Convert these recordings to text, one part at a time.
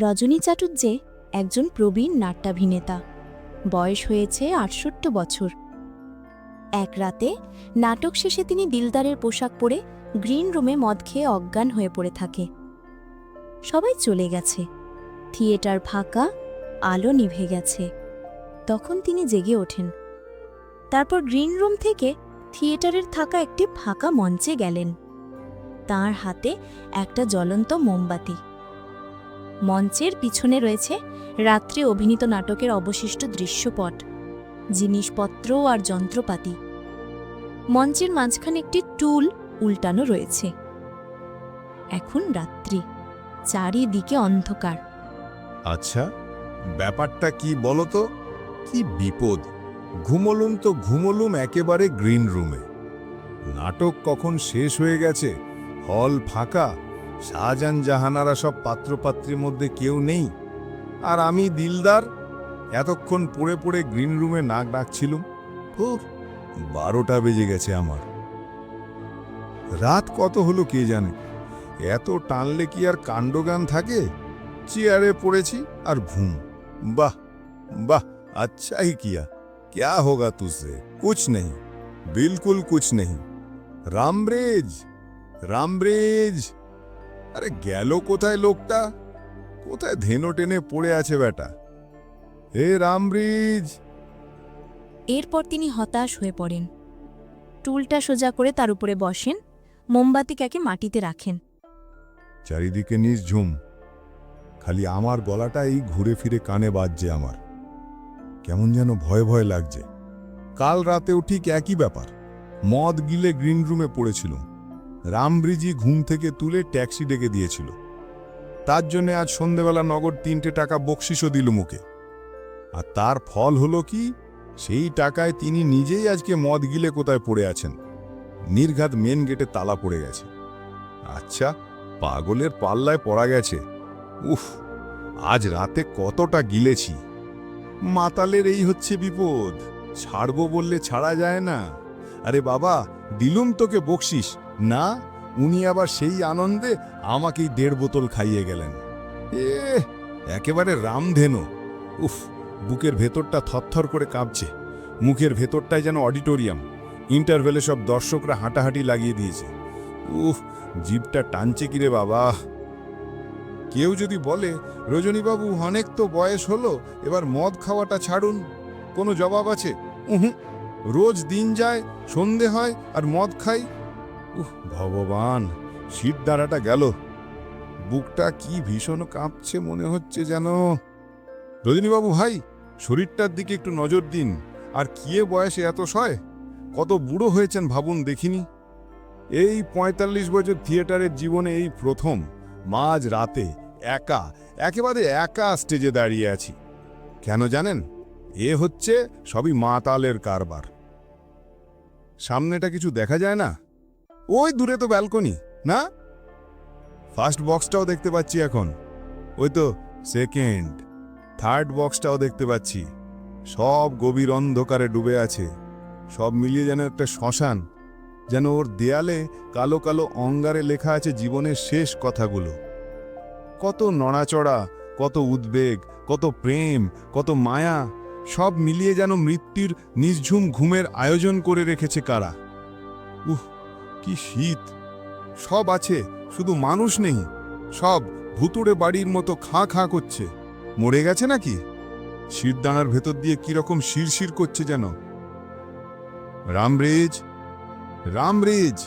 রজনী চাটুর্যে একজন প্রবীণ নাট্যাভিনেতা। বয়স হয়েছে আটষট্টি বছর। এক রাতে নাটক শেষে তিনি দিলদারের পোশাক পরে গ্রিন রুমে মদ খেয়ে অজ্ঞান হয়ে পড়ে থাকে। সবাই চলে গেছে। থিয়েটার ফাঁকা, আলো নিভে গেছে। তখন তিনি জেগে ওঠেন। তারপর গ্রিন রুম থেকে থিয়েটারের থাকা একটি ফাঁকা মঞ্চে গেলেন। তার হাতে একটা জ্বলন্ত মোমবাতি। মঞ্চের পিছনে রয়েছে রাত্রে অভিনীত নাটকের অবশিষ্ট দৃশ্যপট, জিনিসপত্র আর যন্ত্রপাতি। মঞ্চের মাঝখানে একটি টুল উল্টানো রয়েছে। এখন রাত্রি, চারিদিকে অন্ধকার। আচ্ছা ব্যাপারটা কি বলো তো কি বিপদ? ঘুমলুম তো ঘুমলুম একেবারে গ্রিন রুমে। নাটক কখন শেষ হয়ে গেছে? হল ফাঁকা শাহজাহান জাহানারা সব পাত্রপাত্রীর মধ্যে কেউ নেই। আর আমি দিলদার, এতক্ষণ পড়ে পড়ে গ্রিন রুমে নাক ডাকছিলুম। ফুর বারোটা বেজে গেছে আমার। রাত কত হলো কে জানে? এত টানলে কি আর কাণ্ডগান থাকে? চেয়ারে পড়েছি আর ঘুম। বাহ বাহ আচ্ছাই কিয়া। ক্যা হোগা তুসে? কুছ নেই। বিলকুল কুছ নেই। রামব্রেজ রামব্রেজ। আরে গেল কোথায় লোকটা? কোথায় ধেনো টেনে পড়ে আছে বেটা হে রামব্রিজ! এরপর তিনি হতাশ হয়ে পড়েন। টুলটা সোজা করে তার উপরে বসেন মোমবাতি মোমবাতিকাকে মাটিতে রাখেন। চারিদিকে নির্ঝুম। খালি আমার গলাটা এই ঘুরে ফিরে কানে বাজছে আমার। কেমন যেন ভয় ভয় লাগছে। কাল রাতেও ঠিক একই ব্যাপার। মদ গিলে গ্রিন রুমে পড়েছিল রামব্রিজি ঘুম থেকে তুলে ট্যাক্সি ডেকে দিয়েছিল। তার জন্য আজ সন্ধেবেলা নগদ তিনটে টাকা বকশিসও দিল মুখে। আর তার ফল হলো কি? সেই টাকায় তিনি নিজেই আজকে মদ গিলে কোথায় পড়ে আছেন। নির্ঘাত মেন গেটে তালা পড়ে গেছে। আচ্ছা পাগলের পাল্লায় পড়া গেছে। উফ, আজ রাতে কতটা গিলেছি। মাতালের এই হচ্ছে বিপদ। ছাড়বো বললে ছাড়া যায় না। আরে বাবা, দিলুম তোকে বকশিস। না, উনি আবার সেই আনন্দে আমাকেই দেড় বোতল খাইয়ে গেলেন। এ, একেবারে রামধেনু। উফ, বুকের ভেতরটা থরথর করে কাঁপছে। মুখের ভেতরটাই যেন অডিটোরিয়াম। ইন্টারভেলে সব দর্শকরা হাঁটাহাঁটি লাগিয়ে দিয়েছে। উফ, জিভটা টানছে কিরে বাবা। কেউ যদি বলে, রজনীবাবু, অনেক তো বয়স হলো, এবার মদ খাওয়াটা ছাড়ুন। কোনো জবাব আছে? উহু, রোজ দিন যায়, সন্ধে হয় আর মদ খাই। উহ, ভগবান শীত দ্বারাটা গেল। বুকটা কি ভীষণ কাঁপছে মনে হচ্ছে যেন। রজনীবাবু ভাই, শরীরটার দিকে একটু নজর দিন। আর কিয়ে বয়সে এত সয়? কত বুড়ো হয়েছেন ভাবুন দেখিনি। এই পঁয়তাল্লিশ বছর থিয়েটারের জীবনে এই প্রথম, মাঝ রাতে একা, একেবারে একা স্টেজে দাঁড়িয়ে আছি। কেন জানেন? এ হচ্ছে সবই মাতালের কারবার। সামনেটা কিছু দেখা যায় না? ওই দূরে তো ব্যালকনি না? ফার্স্ট বক্সটাও দেখতে পাচ্ছি এখন। ওই তো সেকেন্ড থার্ড বক্সটাও দেখতে পাচ্ছি। সব গভীর অন্ধকারে ডুবে আছে। সব মিলিয়ে যেন একটা শ্মশান, যেন ওর দেয়ালে কালো কালো অঙ্গারে লেখা আছে জীবনের শেষ কথাগুলো। কত নড়াচড়া, কত উদ্বেগ, কত প্রেম, কত মায়া, সব মিলিয়ে যেন মৃত্যুর নির্ঝুম ঘুমের আয়োজন করে রেখেছে কারা। উহ কি শীত? সব আছে, শুধু মানুষ নেই। সব ভুতুড়ে বাড়ির মতো খাঁ খাঁ করছে। মরে গেছে নাকি? শিরদানার ভেতর দিয়ে কীরকম শিরশির করছে যেন। রামরেজ রামরেজ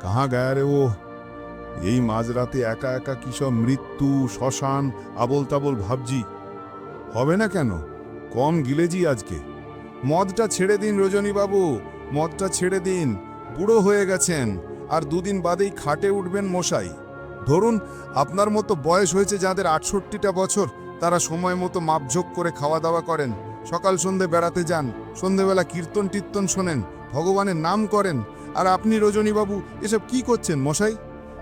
কাহা গায়া রে ও এই মাঝরাতে একা একা কি সব মৃত্যু, শ্মশান আবল তাবল ভাবজি হবে না কেন? কম গিলেজি আজকে। মদটা ছেড়ে দিন রজনীবাবু, মদটা ছেড়ে দিন। বুড়ো হয়ে গেছেন আর দুদিন বাদেই খাটে উঠবেন মশাই। ধরুন, আপনার মতো বয়স হয়েছে যাদের আটষট্টিটা বছর, তারা সময় মতো মাপঝোক করে খাওয়া দাওয়া করেন। সকাল সন্ধে বেড়াতে যান, সন্ধেবেলা কীর্তন টীর্তন শোনেন, ভগবানের নাম করেন, আর আপনি রজনীবাবু, এসব কি করছেন মশাই?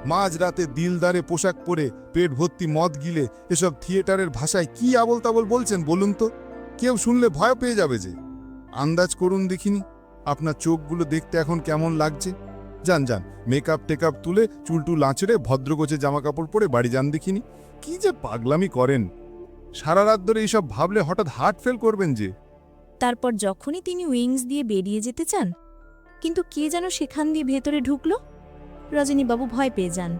মাঝ রাতে দিলদারে পোশাক পরে পেট ভর্তি মদ গিলে এসব থিয়েটারের ভাষায় কি আবল তাবল বলছেন বলুন তো? কেউ শুনলে ভয় পেয়ে যাবে যে। আন্দাজ করুন দেখিনি। আপনার চোখগুলো দেখতে এখন কেমন লাগছে? যান যান মেকআপ টেকআপ তুলে চুলটু লাঁচড়ে ভদ্রগোছে জামা কাপড় পরে বাড়ি যান দেখিনি। কি যে পাগলামি করেন। সারা রাত ধরে এইসব ভাবলে হঠাৎ হার্ট ফেল করবেন যে। তারপর যখনই তিনি উইংস দিয়ে বেরিয়ে যেতে চান কিন্তু কে যেন সেখান দিয়ে ভেতরে ঢুকল? রজনীবাবু ভয় পেয়ে যান।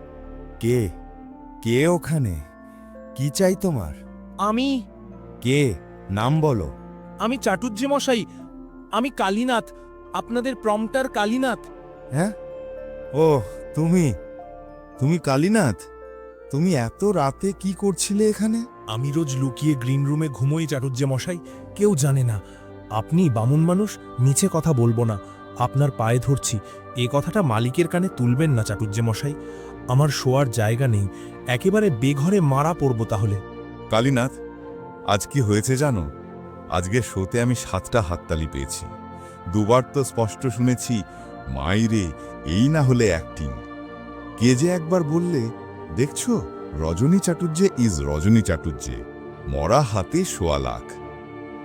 কে? কে ওখানে? কি চাই তোমার? আমি কে? নাম বলো। আমি চাটুর্যে মশাই আমি কালীনাথ। আপনাদের প্রম্পটার কালীনাথ। হ্যাঁ? ও তুমি? তুমি কালীনাথ? তুমি এত রাতে কি করছিলে এখানে? আমি রোজ লুকিয়ে গ্রিন রুমে ঘুমোই চাটুর্যে মশাই। কেউ জানে না। আপনি বামুন মানুষ নিচে কথা বলব না। আপনার পায়ে ধরছি। এ কথাটা মালিকের কানে তুলবেন না চাটুর্যে মশাই। আমার শোয়ার জায়গা নেই। একেবারে বেঘরে মারা পড়ব তাহলে। কালীনাথ আজ কি হয়েছে জানো? আজকে শোতে আমি সাতটা হাততালি পেয়েছি। দুবার তো স্পষ্ট শুনেছি মাইরে এই না হলে অ্যাক্টিং কে যে একবার বললে, দেখছ, রজনী চাটুর্যে ইজ রজনী চাটুর্যে মরা হাতে সোয়া লাখ।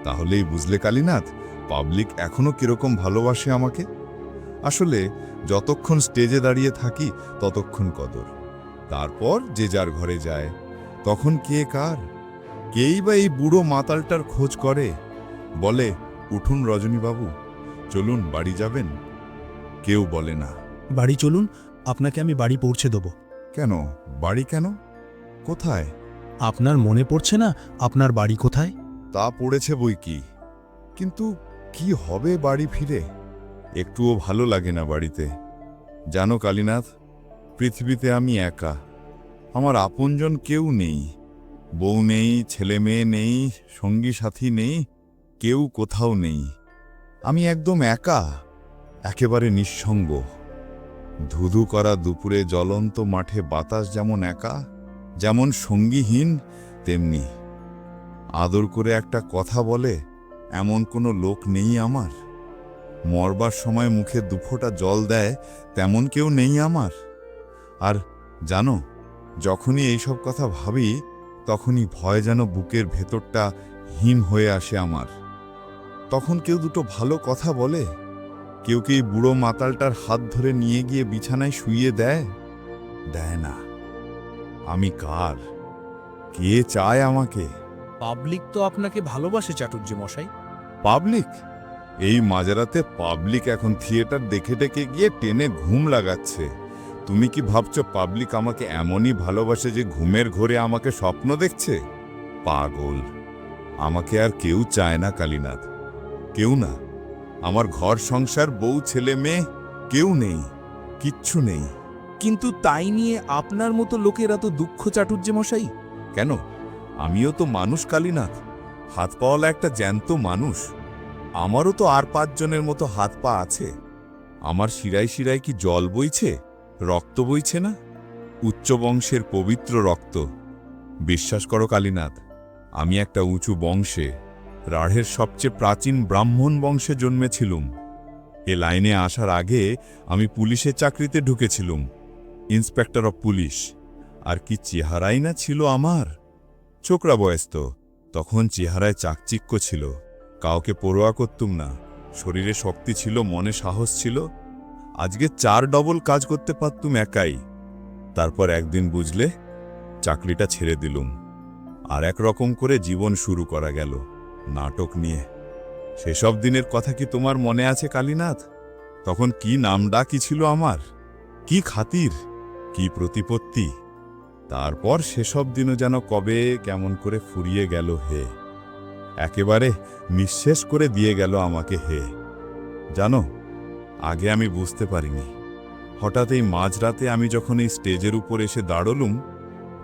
তাহলেই বুঝলে কালীনাথ পাবলিক এখনও কীরকম ভালোবাসে আমাকে? আসলে যতক্ষণ স্টেজে দাঁড়িয়ে থাকি, ততক্ষণ কদর। তারপর যে যার ঘরে যায়, তখন কে কার? কেই বা এই বুড়ো মাতালটার খোঁজ করে? বলে, উঠুন রজনীবাবু। চলুন বাড়ি যাবেন? কেউ বলে না। বাড়ি চলুন আপনাকে আমি বাড়ি পৌঁছে দেব। কেন? বাড়ি কেন? কোথায়? আপনার মনে পড়ছে না আপনার বাড়ি কোথায়? তা পড়েছে বই কি? কিন্তু কি হবে বাড়ি ফিরে? একটুও ভালো লাগে না বাড়িতে। জানো কালীনাথ পৃথিবীতে আমি একা। আমার আপনজন কেউ নেই। বউ নেই ছেলে মেয়ে নেই সঙ্গী সাথী নেই কেউ কোথাও নেই। আমি একদম একা, একেবারে নিঃসঙ্গ। ধুধু করা দুপুরে জ্বলন্ত মাঠে বাতাস যেমন একা, যেমন সঙ্গীহীন, তেমনি। আদর করে একটা কথা বলে, এমন কোনো লোক নেই আমার। মরবার সময় মুখে দুফোটা জল দেয়, তেমন কেউ নেই আমার। আর জানো, যখনই এইসব কথা ভাবি, তখনই ভয় যেন বুকের ভেতরটা হিম হয়ে আসে আমার। তখন কেউ দুটো ভালো কথা বলে? কেউ কি বুড়ো মাতালটার হাত ধরে নিয়ে গিয়ে বিছানায় শুইয়ে দেয়? দেয় না। আমি কার? কে চায় আমাকে? পাবলিক তো আপনাকে ভালোবাসে চাটুর্যে মশাই। পাবলিক? এই মাঝরাতে পাবলিক এখন থিয়েটার দেখে ডেকে গিয়ে টেনে ঘুম লাগাচ্ছে। তুমি কি ভাবছ পাবলিক আমাকে এমনই ভালোবাসে যে ঘুমের ঘরে আমাকে স্বপ্ন দেখছে? পাগল। আমাকে আর কেউ চায় না কালীনাথ। কেউ না। আমার ঘর সংসার বউ ছেলে মেয়ে কেউ নেই কিচ্ছু নেই। কিন্তু তাই নিয়ে আপনার মতো লোকেরা তো দুঃখ চাটুর্যে মশাই? কেন? আমিও তো মানুষ কালীনাথ। হাত পাওয়ালা একটা জ্যান্ত মানুষ। আমারও তো আর পাঁচজনের মতো হাত পা আছে। আমার শিরায় শিরায় কি জল বইছে? রক্ত বইছে না? উচ্চ বংশের পবিত্র রক্ত। বিশ্বাস করো কালীনাথ আমি একটা উঁচু বংশে। রাঢ়ের সবচেয়ে প্রাচীন ব্রাহ্মণ বংশে জন্মেছিলুম। এ লাইনে আসার আগে আমি পুলিশের চাকরিতে ঢুকেছিলুম, ইন্সপেক্টর অফ পুলিশ। আর কি চেহারাই না ছিল আমার? ছোকরা বয়স তো, তখন চেহারায় চাকচিক্য ছিল, কাউকে পরোয়া করতুম না, শরীরে শক্তি ছিল, মনে সাহস ছিল। আজকে চার ডবল কাজ করতে পারতুম একাই। তারপর একদিন বুঝলে, চাকরিটা ছেড়ে দিলুম। আর এক রকম করে জীবন শুরু করা গেল। নাটক নিয়ে। সেসব দিনের কথা কি তোমার মনে আছে, কালীনাথ? তখন কি নাম ডাকি ছিল আমার? কি খাতির? কি প্রতিপত্তি? তারপর সেসব দিনও যেন কবে কেমন করে ফুরিয়ে গেল হে। একেবারে নিঃশেষ করে দিয়ে গেল আমাকে হে। জানো, আগে আমি বুঝতে পারিনি। হঠাৎ এই মাঝরাতে আমি যখন এই স্টেজের উপর এসে দাঁড়লুম,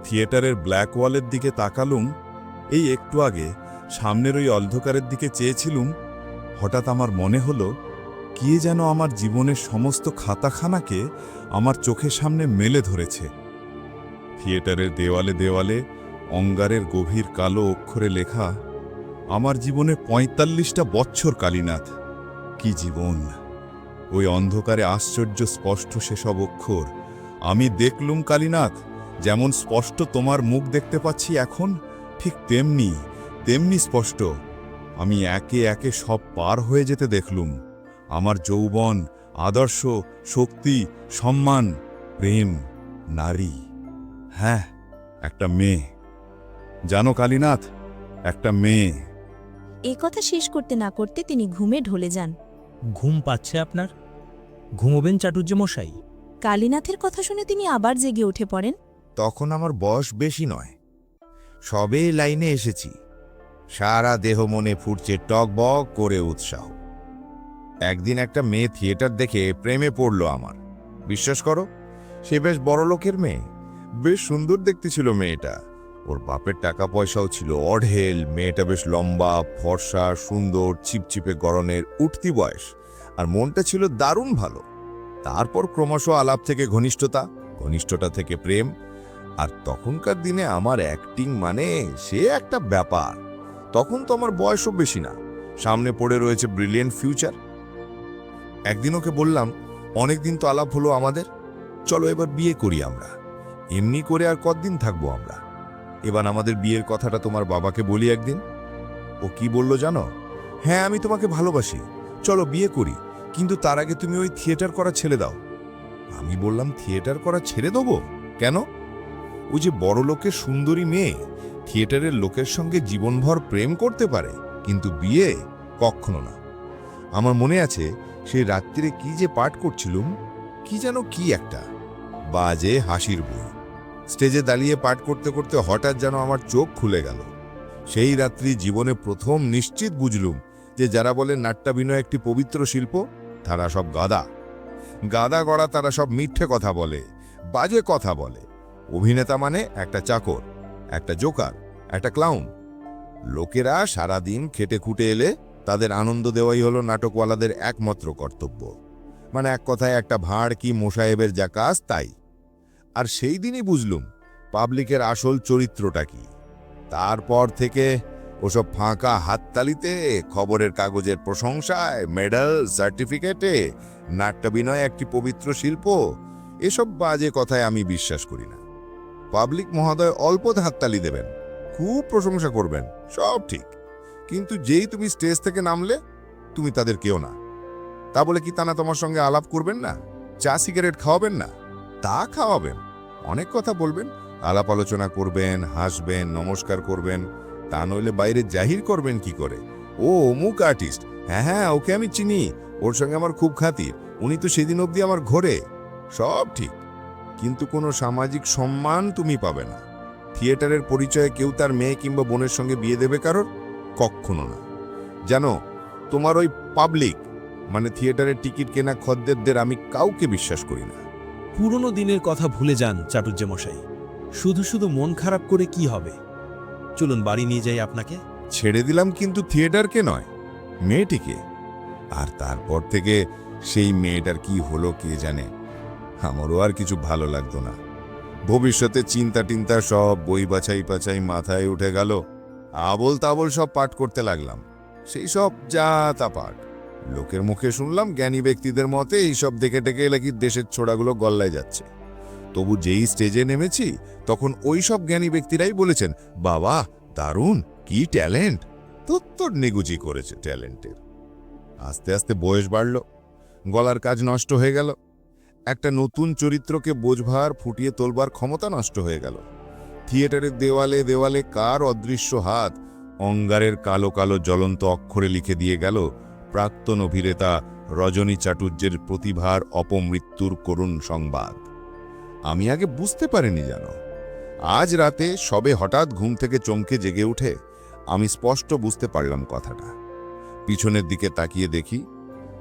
থিয়েটারের ব্ল্যাক ওয়ালের দিকে তাকালুম, এই একটু আগে সামনের ওই অন্ধকারের দিকে চেয়েছিলুম, হঠাৎ আমার মনে হলো, কে যেন আমার জীবনের সমস্ত খাতাখানাকে আমার চোখের সামনে মেলে ধরেছে। থিয়েটারের দেওয়ালে দেওয়ালে অঙ্গারের গভীর কালো অক্ষরে লেখা, আমার জীবনে পঁয়তাল্লিশটা বছর কালীনাথ, কি জীবন? ওই অন্ধকারে আশ্চর্য স্পষ্ট সেসব অক্ষর, আমি দেখলুম কালীনাথ, যেমন স্পষ্ট তোমার মুখ দেখতে পাচ্ছি এখন, ঠিক তেমনি তেমনি স্পষ্ট। আমি একে একে সব পার হয়ে যেতে দেখলুম। আমার যৌবন আদর্শ শক্তি সম্মান প্রেম নারী। হ্যাঁ একটা মেয়ে। জানো কালীনাথ একটা মেয়ে। এ কথা শেষ করতে না করতে তিনি ঘুমে ঢলে যান। ঘুম পাচ্ছে আপনার? ঘুমোবেন চাটুর্য মশাই। কালীনাথের কথা শুনে তিনি আবার জেগে উঠে পড়েন। তখন আমার বয়স বেশি নয়। সবে লাইনে এসেছি। সারা দেহ মনে ফুটছে টকবক করে উৎসাহ। একদিন একটা মেয়ে থিয়েটার দেখে প্রেমে পড়ল আমার। বিশ্বাস করো, সে বেশ বড় লোকের মেয়ে। বেশ সুন্দর দেখতে ছিল মেয়েটা। ওর বাপের টাকা পয়সাও ছিল অঢেল, মেয়েটা বেশ লম্বা, ফর্সা, সুন্দর, চিপচিপে গরনের উঠতি বয়স। আর মনটা ছিল দারুণ ভালো। তারপর ক্রমশ আলাপ থেকে ঘনিষ্ঠতা ঘনিষ্ঠতা থেকে প্রেম। আর তখনকার দিনে আমার অ্যাক্টিং মানে সে একটা ব্যাপার। তখন তো আমার বয়সও বেশি না। সামনে পড়ে রয়েছে ব্রিলিয়েন্ট ফিউচার একদিন ওকে বললাম অনেক দিন তো আলাপ হলো আমাদের। চলো এবার বিয়ে করি আমরা। এমনি করে আর কতদিন থাকব আমরা? এবার আমাদের বিয়ের কথাটা তোমার বাবাকে বলি একদিন। ও কি বলল জানো? হ্যাঁ আমি তোমাকে ভালোবাসি। চলো বিয়ে করি। কিন্তু তার আগে তুমি ওই থিয়েটার করা ছেড়ে দাও। আমি বললাম, থিয়েটার করা ছেড়ে দেবো? কেন? ওই যে বড় লোকের সুন্দরী মেয়ে। থিয়েটারের লোকের সঙ্গে জীবনভর প্রেম করতে পারে, কিন্তু বিয়ে কখনো না। আমার মনে আছে সেই রাত্রিরে কি যে পাঠ করছিলুম, কি যেন কি একটা বাজে হাসির বই। স্টেজে দাঁড়িয়ে পাঠ করতে করতে হঠাৎ যেন আমার চোখ খুলে গেল। সেই রাত্রি জীবনে প্রথম নিশ্চিত বুঝলুম যে যারা বলে নাট্যাভিনয় একটি পবিত্র শিল্প, তারা সব গাদা। গাদা গড়া তারা সব মিথ্যে কথা বলে, বাজে কথা বলে। অভিনেতা মানে একটা চাকর। একটা জোকার, একটা ক্লাউন। লোকেরা সারাদিন খেটে খুঁটে এলে তাদের আনন্দ দেওয়াই হলো নাটকওয়ালাদের একমাত্র কর্তব্য। মানে এক কথায় একটা ভাঁড় কি মোসাহেবের যা কাজ, তাই। আর সেই দিনই বুঝলুম পাবলিকের আসল চরিত্রটা কি। তারপর থেকে ওসব ফাঁকা হাততালিতে, খবরের কাগজের প্রশংসায়, মেডেল, সার্টিফিকেটে নাট্যাভিনয় একটি পবিত্র শিল্প, এসব বাজে কথায় আমি বিশ্বাস করি না। পাবলিক মহোদয় অল্পতে হাততালি দেবেন। খুব প্রশংসা করবেন, সব ঠিক। কিন্তু যেই তুমি স্টেজ থেকে নামলে, তুমি তাদের কেউ না। তা বলে কি তানা তোমার সঙ্গে আলাপ করবেন না? চা সিগারেট খাওয়াবেন না? তা খাওয়াবেন। অনেক কথা বলবেন, আলাপ আলোচনা করবেন, হাসবেন, নমস্কার করবেন। তা নইলে বাইরে জাহির করবেন কি করে? ও, অমুক আর্টিস্ট। হ্যাঁ হ্যাঁ ওকে আমি চিনি। ওর সঙ্গে আমার খুব খাতির। উনি তো সেদিন অবধি আমার ঘরে। সব ঠিক। কিন্তু কোনো সামাজিক সম্মান তুমি পাবে না। থিয়েটারের পরিচয়ে কেউ তার মেয়ে কিংবা বোনের সঙ্গে বিয়ে দেবে কারোর? কখনো না। জানো তোমার ওই পাবলিক মানে থিয়েটারের টিকিট কেনা খদ্দেরদের আমি কাউকে বিশ্বাস করি না। পুরনো দিনের কথা ভুলে যান চাটুর্য মশাই শুধু শুধু মন খারাপ করে কি হবে? চলুন বাড়ি নিয়ে যাই আপনাকে। ছেড়ে দিলাম কিন্তু থিয়েটারকে নয় মেয়েটিকে। আর তারপর থেকে সেই মেয়েটার কি হলো কে জানে? আমারও আর কিছু ভালো লাগতো না। ভবিষ্যতে চিন্তা টিন্তা সব বই বাছাই পাছাই মাথায় উঠে গেল। আবল তাবল সব পাঠ করতে লাগলাম। সেই সব যা তা পাঠ। লোকের মুখে শুনলাম জ্ঞানী ব্যক্তিদের মতে এইসব দেখে টেকে নাকি দেশের ছোড়াগুলো গল্লায় যাচ্ছে। তবু যেই স্টেজে নেমেছি, তখন ওই সব জ্ঞানী ব্যক্তিরাই বলেছেন, বাবা, দারুণ, কি ট্যালেন্ট! তোর নেগুজি করেছে ট্যালেন্টের। আস্তে আস্তে বয়স বাড়ল। গলার কাজ নষ্ট হয়ে গেল। একটা নতুন চরিত্রকে বোঝবার, ফুটিয়ে তোলবার ক্ষমতা নষ্ট হয়ে গেল। থিয়েটারের দেওয়ালে দেওয়ালে কার অদৃশ্য হাত? অঙ্গারের কালো কালো জ্বলন্ত অক্ষরে লিখে দিয়ে গেল, প্রাক্তন অভিনেতা রজনী চাটুর্যের প্রতিভার অপমৃত্যুর করুণ সংবাদ। আমি আগে বুঝতে পারিনি যেন। আজ রাতে সবে হঠাৎ ঘুম থেকে চমকে জেগে উঠে আমি স্পষ্ট বুঝতে পারলাম কথাটা। পিছনের দিকে তাকিয়ে দেখি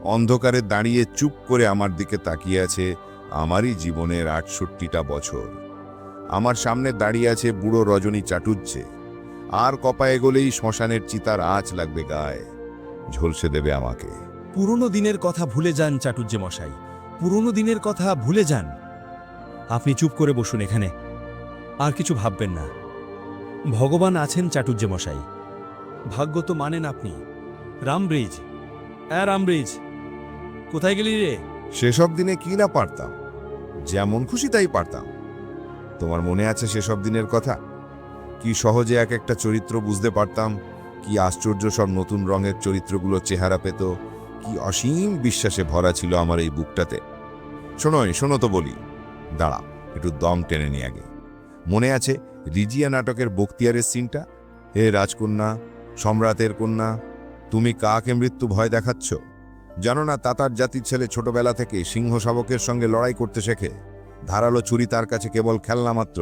অন্ধকারে দাঁড়িয়ে চুপ করে আমার দিকে তাকিয়ে আছে আমারই জীবনের আটষট্টিটা বছর। আমার সামনে দাঁড়িয়ে আছে বুড়ো রজনী চাটুজ্জে আর কপায়ে গলেই শ্মশানের চিতার আঁচ লাগবে গায়ে। ঝলসে দেবে আমাকে। পুরনো দিনের কথা ভুলে যান চাটুর্য মশাই। পুরনো দিনের কথা ভুলে যান। আপনি চুপ করে বসুন এখানে। আর কিছু ভাববেন না। ভগবান আছেন চাটুর্য মশাই। ভাগ্য তো মানেন আপনি। রামব্রিজ। হ্যাঁ রামব্রিজ। কোথায় গেলি রে? সেসব দিনে কি না পারতাম। যেমন খুশি তাই পারতাম। তোমার মনে আছে সেসব দিনের কথা? কি সহজে এক একটা চরিত্র বুঝতে পারতাম? কি আশ্চর্য সব নতুন রঙের চরিত্রগুলো চেহারা পেত? কি অসীম বিশ্বাসে ভরা ছিল আমার এই বুকটাতে? শোনোই, শোনো তো বলি। দাঁড়া, একটু দম টেনে নি আগে। মনে আছে রিজিয়া নাটকের বক্তিয়ারের সিনটা? হে রাজকন্যা, সম্রাটের কন্যা, তুমি কাকে মৃত্যু ভয় দেখাচ্ছ? জানো না তাতার জাতির ছেলে ছোটবেলা থেকে সিংহ শাবকের সঙ্গে লড়াই করতে শেখে। ধারালো ছুরি তার কাছে কেবল খেলনা মাত্র।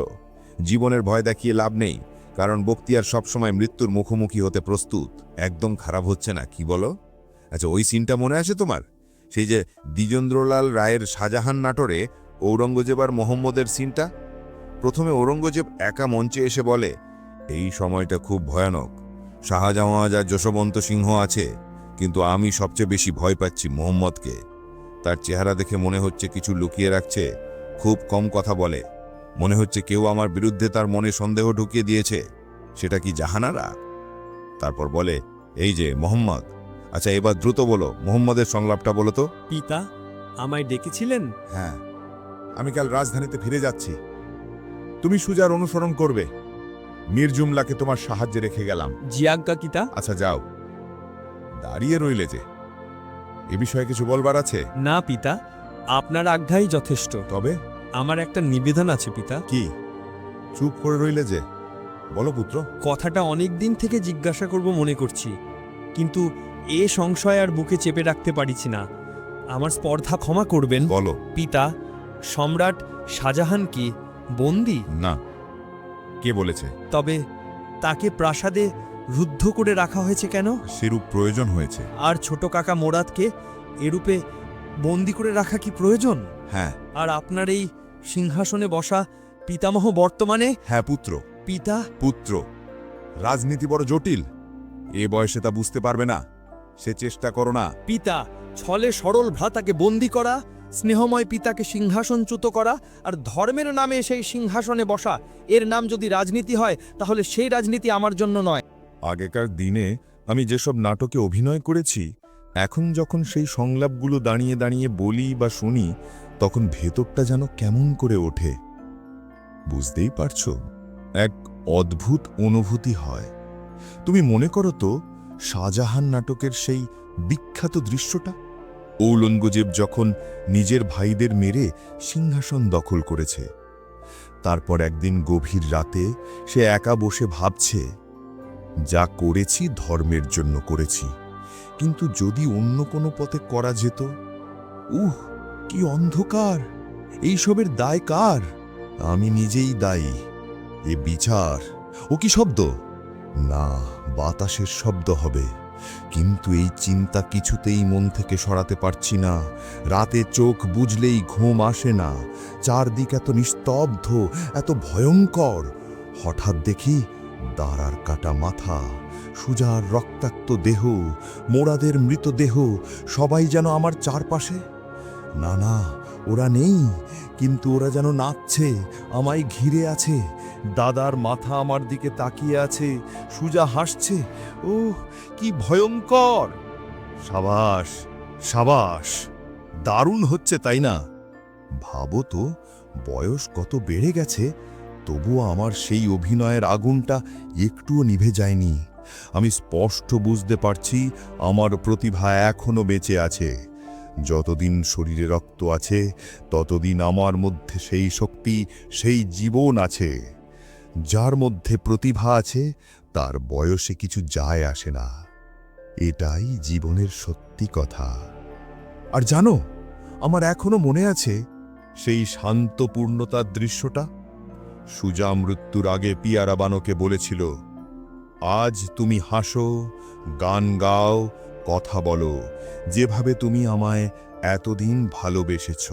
জীবনের ভয় দেখিয়ে লাভ নেই, কারণ বক্তিয়ার সবসময় মৃত্যুর মুখোমুখি হতে প্রস্তুত। একদম খারাপ হচ্ছে না, কি বলো? আচ্ছা ওই সিনটা মনে আছে তোমার? সেই যে দ্বিজেন্দ্রলাল রায়ের শাহজাহান নাটরে ঔরঙ্গজেব আর মোহাম্মদের সিনটা? প্রথমে ঔরঙ্গজেব একা মঞ্চে এসে বলে, এই সময়টা খুব ভয়ানক। শাহজাহান আর যশবন্ত সিংহ আছে কিন্তু আমি সবচেয়ে বেশি ভয় পাচ্ছি মোহাম্মদকে। তার চেহারা দেখে মনে হচ্ছে কিছু লুকিয়ে রাখছে খুব কম কথা বলে। মনে হচ্ছে কেউ আমার বিরুদ্ধে তার মনে সন্দেহ ঢুকিয়ে দিয়েছে। সেটা কি জাহানারা? তারপর বলে এই যে মোহাম্মদ। আচ্ছা এবার দ্রুত বলো মোহাম্মদের সংলাপটা বলো তো। পিতা আমায় ডেকেছিলেন? হ্যাঁ। আমি কাল রাজধানীতে ফিরে যাচ্ছি। তুমি সুজার অনুসরণ করবে। মীর জুমলাকে তোমার সাহায্যে রেখে গেলাম। জিয়াজ্ঞা কিতা আচ্ছা যাও। দাঁড়িয়ে রইলে যে। এ বিষয়ে কিছু বলবার আছে? না পিতা। আপনার আজ্ঞাই যথেষ্ট। তবে? আমার একটা নিবেদন আছে পিতা। কি? চুপ করে রইলে যে। বলো পুত্র। কথাটা অনেক দিন থেকে জিজ্ঞাসা করব মনে করছি। কিন্তু এ সংশয় আর বুকে চেপে রাখতে পারিছি না। আমার স্পর্ধা ক্ষমা করবেন। বলো। পিতা সম্রাট শাহজাহান কি? বন্দি? না। কে বলেছে? তবে তাকে প্রাসাদে রুদ্ধ করে রাখা হয়েছে কেন? সেরূপ প্রয়োজন হয়েছে। আর ছোট কাকা মোরাদকে এরূপে বন্দি করে রাখা কি প্রয়োজন? হ্যাঁ। আর আপনার এই সিংহাসনে বসা পিতামহ বর্তমানে? হ্যাঁ পুত্র। পিতা? পুত্র। রাজনীতি বড় জটিল। এ বয়সে তা বুঝতে পারবে না। সে চেষ্টা করো না। পিতা ছলে সরল ভ্রাতাকে বন্দি করা স্নেহময় পিতাকে সিংহাসনচ্যুত করা আর ধর্মের নামে সেই সিংহাসনে বসা এর নাম যদি রাজনীতি হয় তাহলে সেই রাজনীতি আমার জন্য নয়। আগেকার দিনে আমি যেসব নাটকে অভিনয় করেছি, এখন যখন সেই সংলাপগুলো দাঁড়িয়ে দাঁড়িয়ে বলি বা শুনি, তখন ভেতরটা যেন কেমন করে ওঠে। বুঝতেই পারছ? এক অদ্ভুত অনুভূতি হয়। তুমি মনে করো তো, শাহজাহান নাটকের সেই বিখ্যাত দৃশ্যটা? ঔরঙ্গজেব যখন নিজের ভাইদের মেরে সিংহাসন দখল করেছে, তারপর একদিন গভীর রাতে সে একা বসে ভাবছে যা করেছি ধর্মের জন্য করেছি। কিন্তু যদি অন্য কোনো পথে করা যেত, উহ, কি অন্ধকার! এইসবের দায় কার? আমি নিজেই দায়ী। এ বিচার, ও কি শব্দ? না, বাতাসের শব্দ হবে। কিন্তু এই চিন্তা কিছুতেই মন থেকে সরাতে পারছি না। রাতে চোখ বুঝলেই ঘুম আসে না। চারদিক এত নিস্তব্ধ, এত ভয়ঙ্কর। হঠাৎ দেখি দাঁড়ার কাটা মাথা, সুজার রক্তাক্ত দেহ, মোড়াদের মৃতদেহ সবাই যেন আমার চারপাশে? না না, ওরা নেই, কিন্তু ওরা যেন নাচছে, আমায় ঘিরে আছে, দাদার মাথা আমার দিকে তাকিয়ে আছে, সুজা হাসছে ও কি ভয়ঙ্কর! সাবাস সাবাস, দারুণ হচ্ছে, তাই না? ভাবো তো, বয়স কত বেড়ে গেছে তবুও আমার সেই অভিনয়ের আগুনটা একটুও নিভে যায়নি। আমি স্পষ্ট বুঝতে পারছি আমার প্রতিভা এখনও বেঁচে আছে। যতদিন শরীরে রক্ত আছে, ততদিন আমার মধ্যে সেই শক্তি, সেই জীবন আছে। যার মধ্যে প্রতিভা আছে, তার বয়সে কিছু যায় আসে না। এটাই জীবনের সত্যি কথা। আর জানো, আমার এখনও মনে আছে সেই শান্তপূর্ণতার দৃশ্যটা? সুজা মৃত্যুর আগে পিয়ারা বানকে বলেছিল, আজ তুমি হাসো, গান গাও, কথা বলো, যেভাবে তুমি আমায় এতদিন ভালোবেসেছ।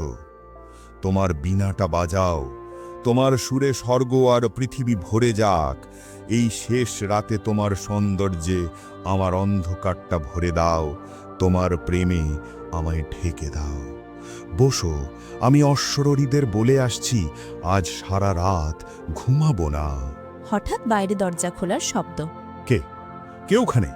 তোমার বিনাটা বাজাও, তোমার সুরে স্বর্গ আর পৃথিবী ভরে যাক, এই শেষ রাতে তোমার সৌন্দর্যে আমার অন্ধকারটা ভরে দাও, তোমার প্রেমে আমায় ঢেকে দাও। বসো আমি অশ্বরীদের বলে আসছি আজ সারা রাত ঘুমাবো না। হঠাৎ বাইরে দরজা খোলার শব্দ। কে? কে ওখানে?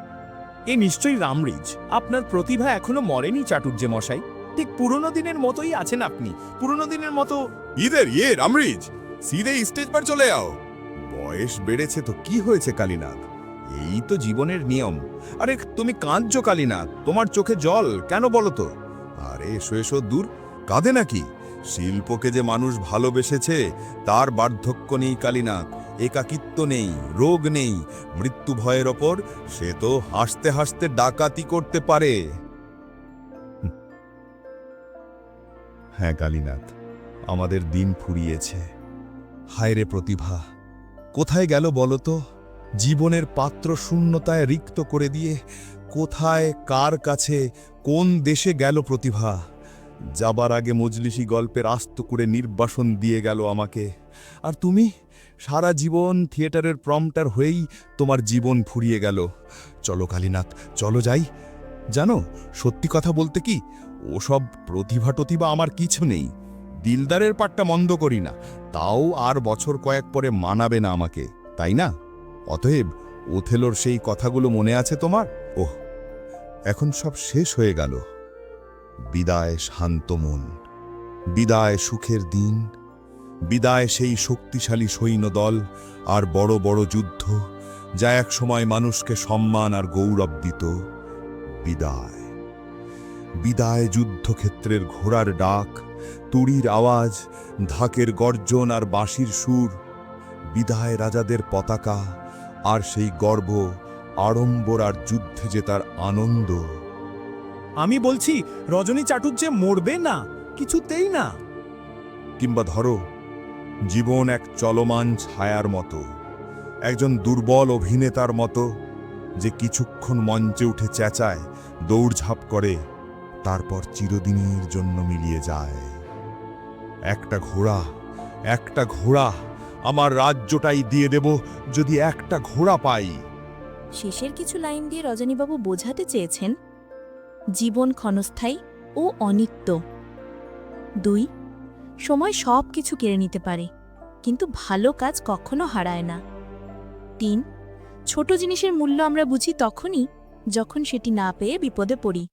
এ নিশ্চয়ই রামরিজ। আপনার প্রতিভা এখনও মরেনি চাটুর্যে মশাই ঠিক পুরনো দিনের মতোই আছেন আপনি। পুরনো দিনের মতো ইদের ইয়ে রামরিজ! সিধে স্টেজ पर চলে যাও বয়স বেড়েছে তো কি হয়েছে কালীনাথ? এই তো জীবনের নিয়ম। আরে তুমি কাঁদছো কালিনা তোমার চোখে জল কেন বলো তো? আরে এসো এসো, দূর। কাঁদে নাকি? শিল্পকে যে মানুষ ভালোবেসেছে, তার বার্ধক্য নেই কালীনাথ। একাকিত্ব নেই, রোগ নেই। মৃত্যু ভয়ের ওপর সে তো হাসতে হাসতে ডাকাতি করতে পারে। হ্যাঁ কালীনাথ, আমাদের দিন ফুরিয়েছে। হায়রে প্রতিভা, কোথায় গেল বলতো? জীবনের পাত্র শূন্যতায় রিক্ত করে দিয়ে কোথায়, কার কাছে কোন দেশে গেল প্রতিভা? যাবার আগে মজলিসি গল্পের আস্ত করে নির্বাসন দিয়ে গেল আমাকে। আর তুমি? সারা জীবন থিয়েটারের প্রমটার হয়েই তোমার জীবন ফুরিয়ে গেল। চলো কালীনাথ, চলো যাই। জানো, সত্যি কথা বলতে কি, ওসব প্রতিভা টতিভা আমার কিছু নেই। দিলদারের পাটটা মন্দ করি না, তাও আর বছর কয়েক পরে মানাবে না আমাকে, তাই না? অতএব ওথেলোর সেই কথাগুলো মনে আছে তোমার? ওহ এখন সব শেষ হয়ে গেল। বিদায় শান্ত মন, বিদায় সুখের দিন, বিদায় সেই শক্তিশালী সৈন্যদল আর বড় বড় যুদ্ধ যা এক সময় মানুষকে সম্মান আর গৌরব দিত। বিদায় বিদায় যুদ্ধক্ষেত্রের ঘোড়ার ডাক, তুড়ির আওয়াজ, ঢাকের গর্জন আর বাঁশির সুর, বিদায় রাজাদের পতাকা আর সেই গর্ব আড়ম্বর আর যুদ্ধে জেতার আনন্দ। আমি বলছি রজনী চাটুর্যে মরবে না কিছুতেই না। কিংবা ধরো জীবন এক চলমান ছায়ার মতো একজন দুর্বল অভিনেতার মতো যে কিছুক্ষণ মঞ্চে উঠে চেঁচায় দৌড়ঝাঁপ করে তারপর চিরদিনের জন্য মিলিয়ে যায়। একটা ঘোড়া একটা ঘোড়া আমার রাজ্যটাই দিয়ে দেব যদি একটা ঘোড়া পাই শেষের কিছু লাইন দিয়ে রজনীবাবু বোঝাতে চেয়েছেন, জীবন ক্ষণস্থায়ী ও অনিত্য। দুই, সময় সব কিছু কেড়ে নিতে পারে, কিন্তু ভালো কাজ কখনো হারায় না। তিন, ছোট জিনিসের মূল্য আমরা বুঝি তখনই যখন সেটি না পেয়ে বিপদে পড়ি।